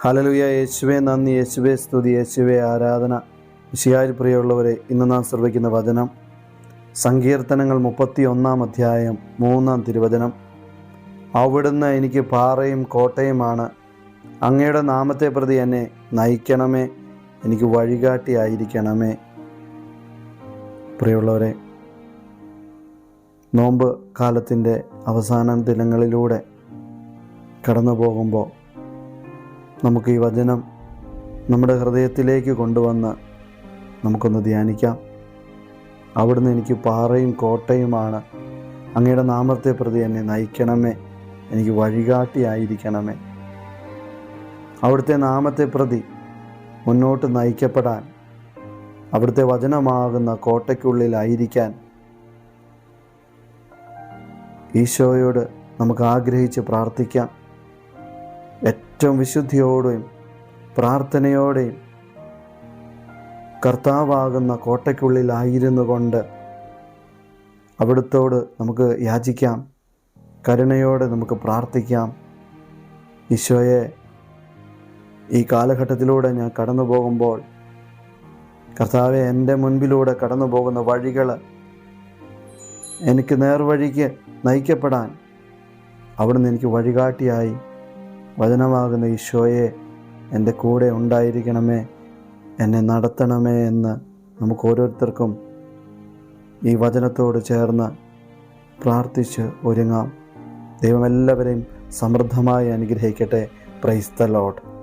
ഹലലുയ യേശുവേ നന്ദി. യേശുവേ സ്തുതി. യേശുവേ ആരാധന. ശിയാരി പ്രിയമുള്ളവരെ ഇന്ന് നാം ശ്രവിക്കുന്ന വചനം സങ്കീർത്തനങ്ങൾ മുപ്പത്തി ഒന്നാം അധ്യായം മൂന്നാം തിരുവചനം. അവിടുന്ന് എനിക്ക് പാറയും കോട്ടയുമാണ്. അങ്ങയുടെ നാമത്തെ പ്രതി എന്നെ നയിക്കണമേ. എനിക്ക് വഴികാട്ടിയായിരിക്കണമേ പ്രിയമുള്ളവരെ നോമ്പ് കാലത്തിന്റെ അവസാന ദിനങ്ങളിലൂടെ കടന്നു പോകുമ്പോൾ നമുക്ക് ഈ വചനം നമ്മുടെ ഹൃദയത്തിലേക്ക് കൊണ്ടുവന്ന് നമുക്കൊന്ന് ധ്യാനിക്കാം. അവിടുന്ന് എനിക്ക് പാറയും കോട്ടയുമാണ്. അങ്ങയുടെ നാമത്തെ പ്രതി എന്നെ നയിക്കണമേ. എനിക്ക് വഴികാട്ടിയായിരിക്കണമേ. അവിടുത്തെ നാമത്തെ പ്രതി മുന്നോട്ട് നയിക്കപ്പെടാൻ അവിടുത്തെ വചനമാകുന്ന കോട്ടയ്ക്കുള്ളിലായിരിക്കാൻ ഈശോയോട് നമുക്ക് ആഗ്രഹിച്ച് പ്രാർത്ഥിക്കാം. ഏറ്റവും വിശുദ്ധിയോടെയും പ്രാർത്ഥനയോടെയും കർത്താവാകുന്ന കോട്ടയ്ക്കുള്ളിലായിരുന്നു കൊണ്ട് അവിടുത്തോട് നമുക്ക് യാചിക്കാം. കരുണയോടെ നമുക്ക് പ്രാർത്ഥിക്കാം. ഈശോയെ ഈ കാലഘട്ടത്തിലൂടെ ഞാൻ കടന്നു പോകുമ്പോൾ കർത്താവെ എന്റെ മുൻപിലൂടെ കടന്നു പോകുന്ന വഴികൾ എനിക്ക് നേർവഴിക്ക് നയിക്കപ്പെടാൻ അവിടുന്ന് എനിക്ക് വഴികാട്ടിയായി. വചനമാകുന്ന ഈശോയെ എന്റെ കൂടെ ഉണ്ടായിരിക്കണമേ എന്നെ നടത്തണമേ എന്ന് നമുക്ക് ഓരോരുത്തർക്കും ഈ വചനത്തോട് ചേർന്ന് പ്രാർത്ഥിച്ച് ഒരുങ്ങാം. ദൈവം എല്ലാവരെയും സമൃദ്ധമായി അനുഗ്രഹിക്കട്ടെ. Praise the load